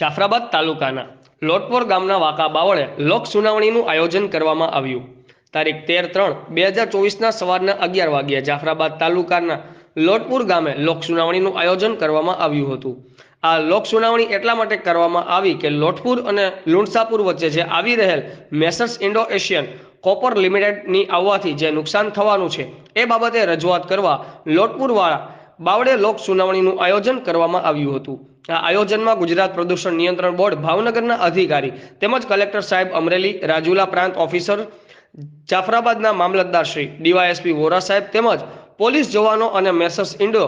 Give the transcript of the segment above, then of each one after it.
જાફરાબાદ તાલુકાના લોટપોર ગામના વાંકા બાવળે લોક સુનાવણીનું આયોજન કરવામાં આવ્યું. તારીખ તેર ત્રણ બે હજાર ચોવીસના સવારના અગિયાર વાગ્યે જાફરાબાદ તાલુકાના લોટપુર ગામે લોક સુનાવણીનું આયોજન કરવામાં આવ્યું હતું. આ લોક સુનાવણી એટલા માટે કરવામાં આવી કે લોટપુર અને લુણસાપુર વચ્ચે જે આવી રહેલ મેસર્સ ઇન્ડો એશિયન કોપર લિમિટેડની આવવાથી જે નુકસાન થવાનું છે, એ બાબતે રજૂઆત કરવા લોટપુરવાળા બાવડે લોક સુનાવણીનું આયોજન કરવામાં આવ્યું હતું. આ આયોજનમાં ગુજરાત પ્રદૂષણ નિયંત્રણ બોર્ડ, ભાવનગરના અધિકારી તેમજ કલેક્ટર સાહેબ અમરેલી, રાજુલા પ્રાંત ઓફિસર, જાફરાબાદના મામલતદાર શ્રી ડીવાયએસપી વોરા સાહેબ તેમજ પોલીસ જવાનો અને મેસર્સ ઇન્ડો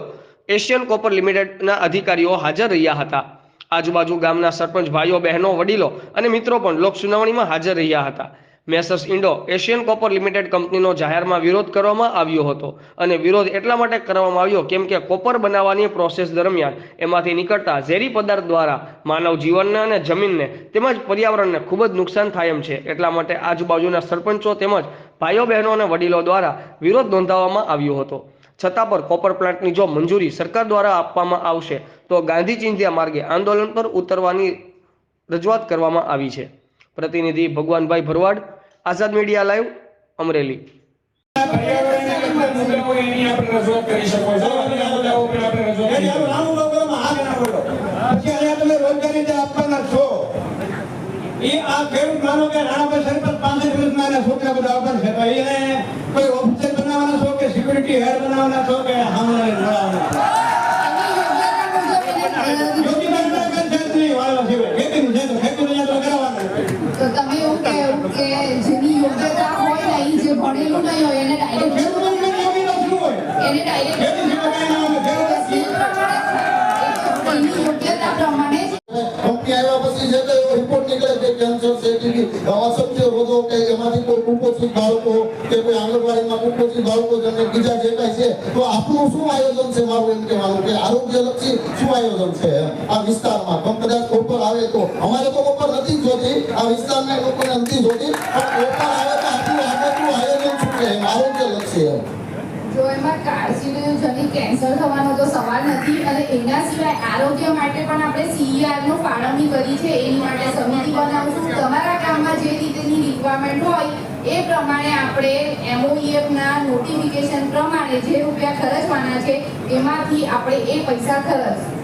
એશિયન કોપર લિમિટેડના અધિકારીઓ હાજર રહ્યા હતા. આજુબાજુ ગામના સરપંચ, ભાઈઓ, બહેનો, વડીલો અને મિત્રો પણ લોક સુનાવણીમાં હાજર રહ્યા હતા. Messrs Indo Asian Copper Limited કંપનીનો જાહેરમાં વિરોધ કરવામાં આવ્યો હતો અને વિરોધ એટલા માટે કરવામાં આવ્યો કેમ કે કોપર બનાવવાની પ્રોસેસ દરમિયાન એમાંથી નીકળતા ઝેરી પદાર્થ દ્વારા માનવ જીવનને અને જમીનને તેમજ પર્યાવરણને ખૂબ જ નુકસાન થાય એમ છે. એટલા માટે આજુબાજુના સરપંચો તેમજ ભાઈઓ બહેનો અને વડીલો દ્વારા વિરોધ નોંધાવવામાં આવ્યો હતો. છતાં પર કોપર પ્લાન્ટની જો મંજૂરી સરકાર દ્વારા આપવામાં આવશે તો ગાંધી ચિંધ્યા માર્ગે આંદોલન પર ઉતરવાની રજૂઆત કરવામાં આવી છે. પ્રતિનિધિ ભગવાનભાઈ ભરવાડ આઝાદ મીડિયા લાઈવ, અમરેલી. એ આ ખેડૂત માનો કે રાણાભાઈ સરપંચ પાંચ એના છોકરા બધા આવતા છે. તો કોઈ બનાવવાના છો કે સિક્યુરિટી હેડ બનાવવાના છો કે હામલાને બનાવવાના છો યોગી બાબા કરે છે જ નહીં વાળવા સિવાય ખેતીનું છે તો ખેતીનું અહીંયા તો કરાવવાનું તો તમે એવું કહેવું કે જેની યોગ્યતા હોય નહીં જે ભણેલું નહીં હોય એને ડાયરેક્ટ ખેડૂતોને યોગીનો શું હોય એને ડાયરેક્ટ ખેતી સિવાય કાંઈ ના હોય ખેડૂત એની યોગ્યતા પ્રમાણે જ કંપની આવ્યા પછી છે તો એવો રિપોર્ટ નીકળે કે કેન્સર છે ટીબી અસંખ્ય રોગો કે એમાંથી કોઈ કુપોષિત બાળકો કે કોઈ આંગણવાડીમાં કુપોષિત બાળકો જેમને બીજા જે છે, તો આપણું શું આયોજન છે મારું એમ કહેવાનું? કે આરોગ્યલક્ષી શું આયોજન છે આ વિસ્તારમાં પણ કદાચ કોપર આવે તો અમારે તો કોપર નથી જોતી, આ વિસ્તારના લોકોને નથી જોતી, પણ કોપર આવે તો આપણું આગળનું આયોજન શું છે આરોગ્યલક્ષી એમ. જો એમાં કાર્સિનોજનિક કેન્સર થવાનો તો સવાલ નથી, અને એના સિવાય આરોગ્ય માટે પણ આપણે સીઈઆરનું ફાળવણી કરી છે, એની માટે સમિતિ બનાવશું તમારા ગામમાં જે રિક્વાયરમેન્ટ હોય, એ પ્રમાણે આપણે એમઓઈએફના નોટિફિકેશન પ્રમાણે જે રૂપિયા ખર્ચવાના છે, એમાંથી આપણે એ પૈસા ખર્ચ